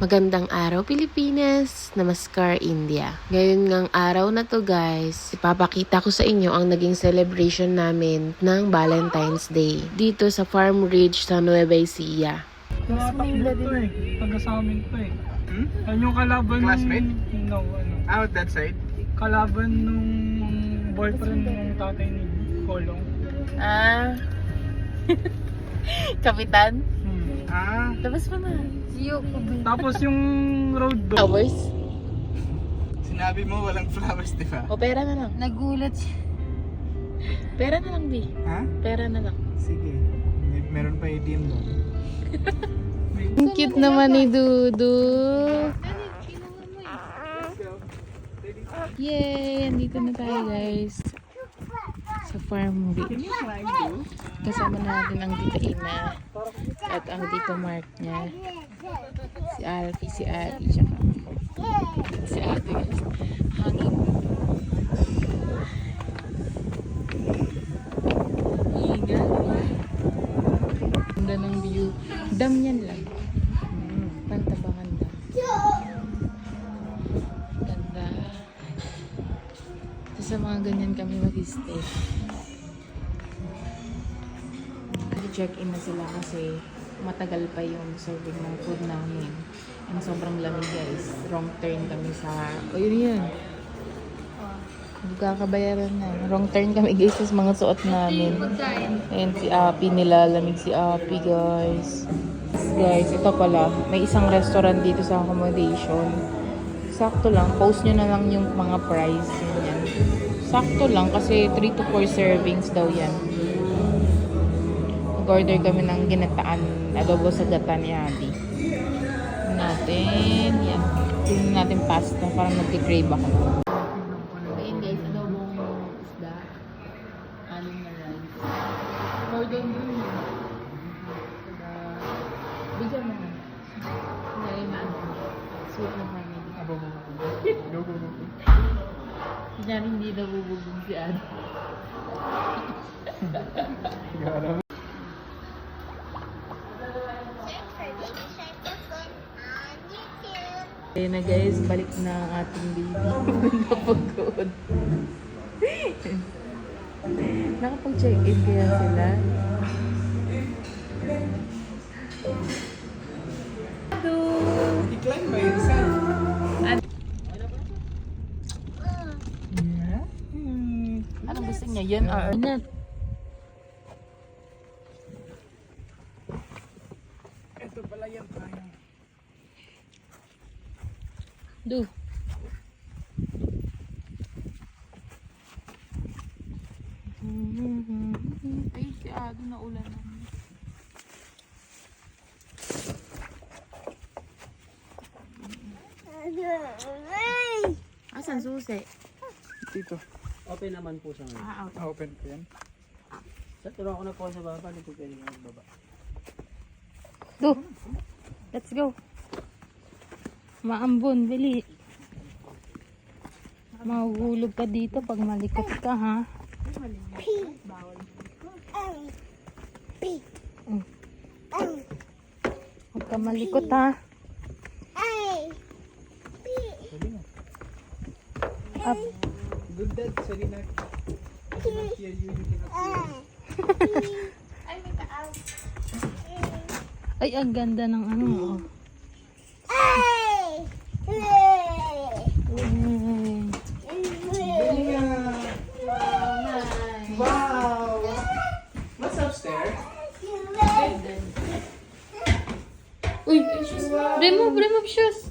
Magandang araw Pilipinas, Namaskar India. Ngayon ngang araw na to guys, ipapakita ko sa inyo ang naging celebration namin ng Valentine's Day dito sa Farm Ridge sa Nueva Ecija. Tumatakbo to eh. Taga sa amin to eh. Yan yung kalaban Classmate? nung... No, ano. Out that side? Kalaban nung boyfriend ng tatay ni Kolong. Ah, Kapitan? Hmm. Ah, Labas mo na. Tapos yung road dog. Flowers? sinabi mo walang flowers, di ba? O pera na lang. Nagulat siya. Pera na lang, Bi. Ha? Pera na lang. Sige. May, meron pa ATM mo. Ang cute naman ni Dudu. Yay! Andito na tayo guys. Sa Farm Ridge. Kasama natin ang Tita Ina. At ang Tito Mark niya. Si Alfie, si Adi, tsaka. Si Ate. Hangin. Ingat. Ganda ng view. Dam yan lang. Pantabangan dam. Ganda. So, sa mga ganyan kami mag-stay. Check-in na sila kasi matagal pa yung serving ng food namin. And sobrang lamig guys. Wrong turn kami sa... O yun yun. Magkakabayaran na. Wrong turn kami guys sa mga suot namin. And si Api nilalamig si Api guys. Guys, ito pala. May isang restaurant dito sa accommodation. Sakto lang. Post nyo na lang yung mga price. Yan. Sakto lang kasi 3 to 4 servings daw yan. Nag-order kami ng ginataan adobo sa gata ni Adi. Natin. Yan. Tingnan natin pasta. Parang nag-crave ako. Ayan guys, adobong isda. Anim na rice. Cordon bleu. Bigyan mo. Ngayon na ano. Sweet na family. Go, go. Kunyari hindi nabubugong si Adi. Ayun na guys, balik na ang ating baby. Napagod. Nakapag-check-in kaya sila. Decline ba yun? Hmm. Anong gusto niya? Yan or not? Ito pala yan tayo. Do. Ay, si Ado na ulan na. Asan susi? Dito. Open naman po siya ngayon. Ah, okay. Ah, open ko yan. Sir, turuan ko na po sa baba. Hindi po pwede nga baba. Do. Let's go. Maambon, bili. Mahuhulog ka dito pag malikot ka, ha? Huwag ka malikot, ha? Up. Good dad, Serena. I cannot hear you, you cannot hear me. Ay, ang ganda ng ano. oh. Mm. Remove, remove shoes.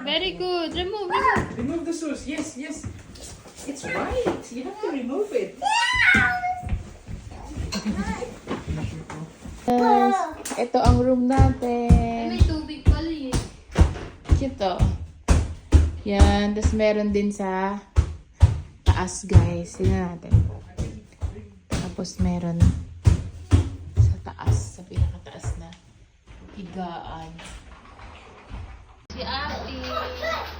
Very good. Remove, remove. Remove the shoes. Yes, yes. It's right. You have to remove it. Yes. Ito ang room natin. May tubig pala eh. Cute oh. Yan. Tapos meron din sa taas guys. Tingnan natin. Tapos meron sa taas. Sa pinakataas na higaan. Si Ate.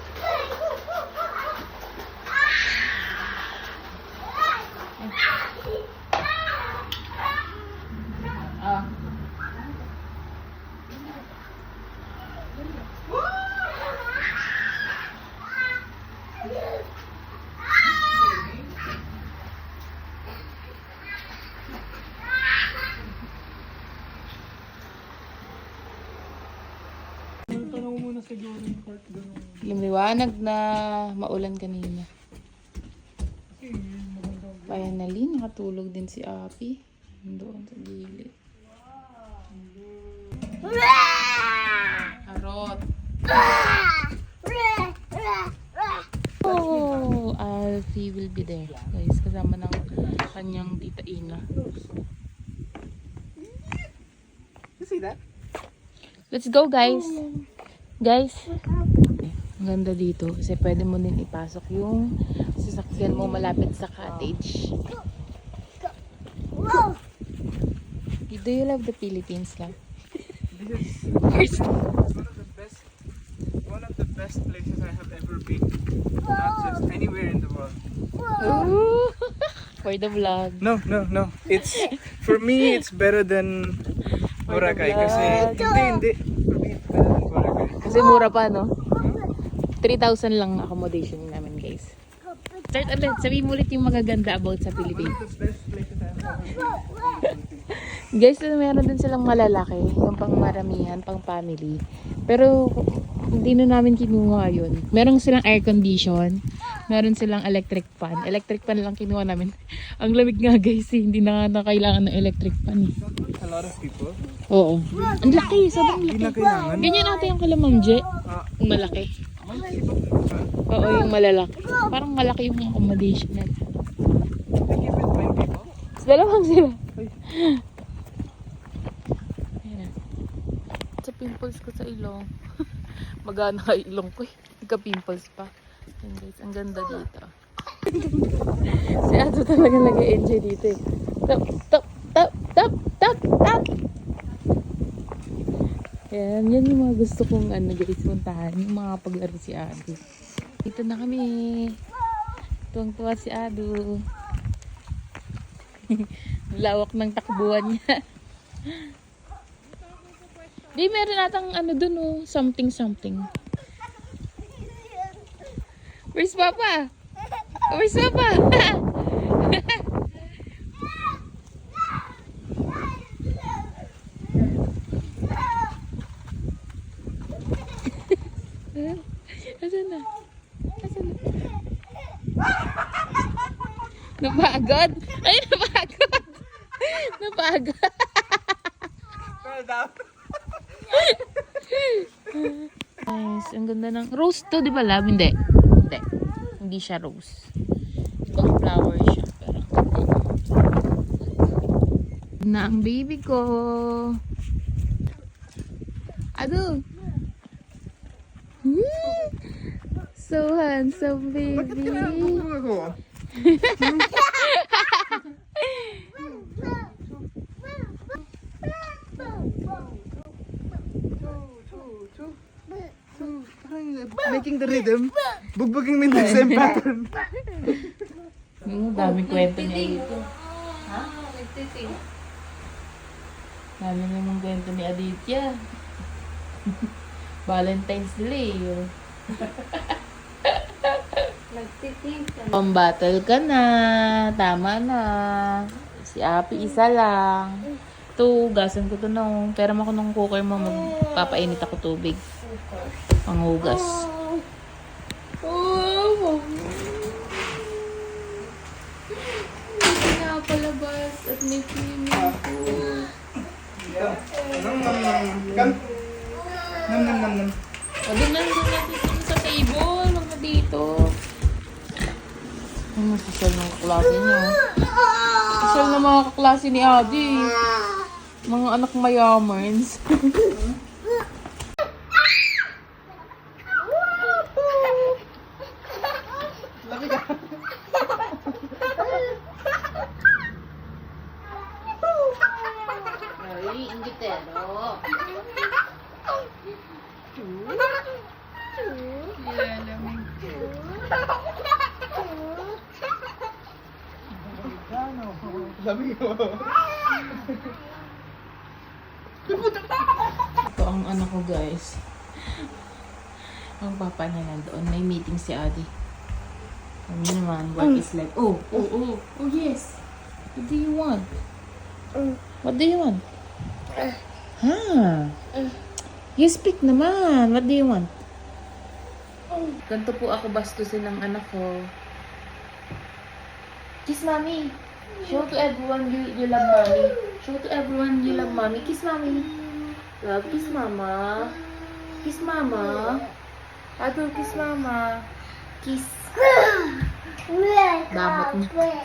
Tanong muna siguro yung part doon. Lumiwanag na maulan kanina. Maganda. Finally, nakatulog din si Api. Doon sa gilid. Arot. Oh, Alfie will be there. Guys, kasama ng kanyang tita Ina. You see that? Let's go, guys. Guys. Ang ganda dito kasi pwede mo din ipasok yung sasakyan mo malapit sa cottage. Do you love the Philippines lang? This is one of the best one of the best places I have ever been. Not just anywhere in the world. Ooh. For the vlog. No, no, no. It's for me it's better than Boracay kasi hindi hindi. Kasi mura pa, no? 3,000 lang accommodation namin, guys. Start ulit. Sabihin mo ulit yung magaganda about sa Philippines. Guys, meron din silang malalaki, yung pang maramihan, pang family. Pero hindi na namin kinuha yun. Meron silang air condition, meron silang electric fan. Electric fan lang kinuha namin. Ang lamig nga guys, eh. hindi na, na kailangan ng electric fan. Eh. A lot of people. Oo. Ang laki, sobrang Hindi laki. kailangan. Ganyan natin yung kalamang Je. Ah, Yung malaki. iba Oo, yung malalaki. Parang malaki yung accommodation nila. They give it 20 people. Dalawang sila. Ayan na. Sa pimples ko sa ilong. Magana ka ilong ko eh. Nagka-pimples pa. Ayan guys, ang ganda dito. si Ato talaga nag-enjoy dito eh. Tap, tap, tap, tap, tap, tap. Yan, yan yung mga gusto kong ano guys, puntahan. Yung mga paglaro si Ado. Dito na kami. Tuwang-tuwa si Ado. Lawak ng takbuhan niya. Di, meron natang ano dun oh, something something. Where's Papa? Where's Papa? Asan na? Asan na? Napagod? Ay, napagod! Napagod! Guys, ang ganda ng... Rose to, di ba love? Hindi. Hindi. Hindi siya rose. Ibang flower siya. Pero na ang baby ko. Ado. Hmm. So handsome, baby. Making the rhythm. Bugbuging me the same pattern. Ang daming kwento niya dito. Ha? Dami namang kwento ni Aditya. Valentine's Day. Oh. Pambattle ka na. Tama na. Si Api isa lang. Ito, gasan ko to nung. Pera mo ko nung cooker mo. Magpapainit ako tubig. Panghugas. Oh, Pinapalabas at may swimming pool. Nam nam nam. Come. Nam nam nam nam. Na natin dun sa table. Huwag na dito. Ano social ng kaklase niya? Social na mga kaklase ni Adi. Mga anak mayamans. Ay, ingitero. Sabi ko. Ito ang anak ko guys. Ang papa niya nandoon. May meeting si Adi. Ano naman, work is like, oh, oh, oh, oh yes. What do you want? What do you want? Ha? You speak naman. What do you want? Ganito po ako bastusin ng anak ko. Kiss mommy. Show to everyone you, you love mommy. Show to everyone you love mommy. Kiss mommy. Love, kiss mama. Kiss mama. Ado, kiss mama. Kiss. Damot niya.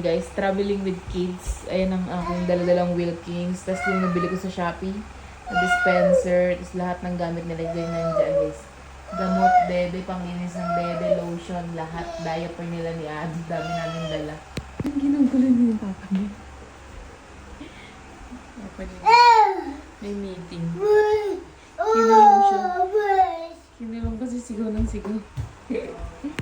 Guys, traveling with kids. Ayan ang aking daladalang Wilkins. Tapos yung nabili ko sa Shopee. Na dispenser. Tapos lahat ng gamit nila dyan nandiyan guys. Gamot, bebe, panginis ng bebe, lotion, lahat. Diaper nila ni Adi. Dami namin dala. Ang ginugulo niya yung papa niya. Papa niya. May meeting. Kinulong siya. Kinulong kasi sigaw ng sigaw.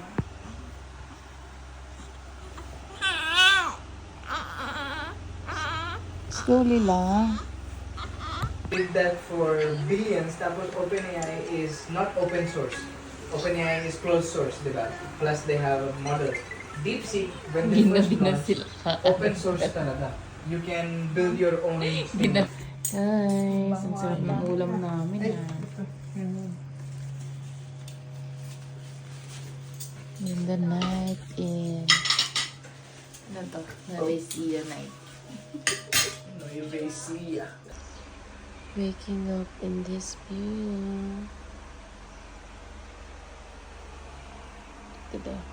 Slowly lang. Did that for billions, tapos OpenAI is not open source. OpenAI is closed source, di ba? Plus they have a model. DeepSeek, when they first launched, sila. open source talaga. You can build your own thing. Guys, ang sarap ng ulam namin ah. In the night in... Ano to? Malaysia night. No, you may see. Waking up in this view. Ganda.